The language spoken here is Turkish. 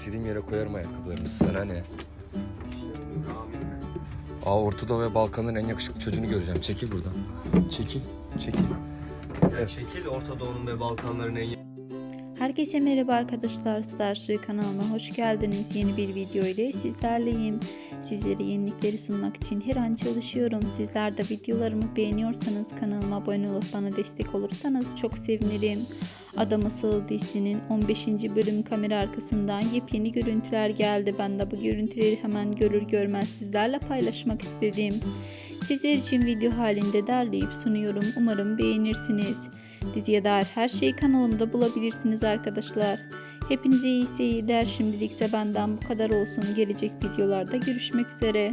istediğim yere koyarım ayakkabılarımı. Sana ne? Aa Ortadoğu ve Balkanların en yakışıklı çocuğunu göreceğim. Çekil buradan. Çekil. Çekil. Ya çekil Orta Doğu'nun ve Balkanların en Herkese merhaba arkadaşlar. Starship kanalıma hoş geldiniz. Yeni bir video ile sizlerleyim. Sizlere yenilikleri sunmak için her an çalışıyorum. Sizler de videolarımı beğeniyorsanız kanalıma abone olup bana destek olursanız çok sevinirim. Adam Asıl dizisinin 15. bölüm kamera arkasından yepyeni görüntüler geldi. Ben de bu görüntüleri hemen görür görmez sizlerle paylaşmak istedim. Sizler için video halinde derleyip sunuyorum. Umarım beğenirsiniz. Diziye dair her şeyi kanalımda bulabilirsiniz arkadaşlar. Hepinize iyi seyirler. Şimdilikse benden bu kadar olsun. Gelecek videolarda görüşmek üzere.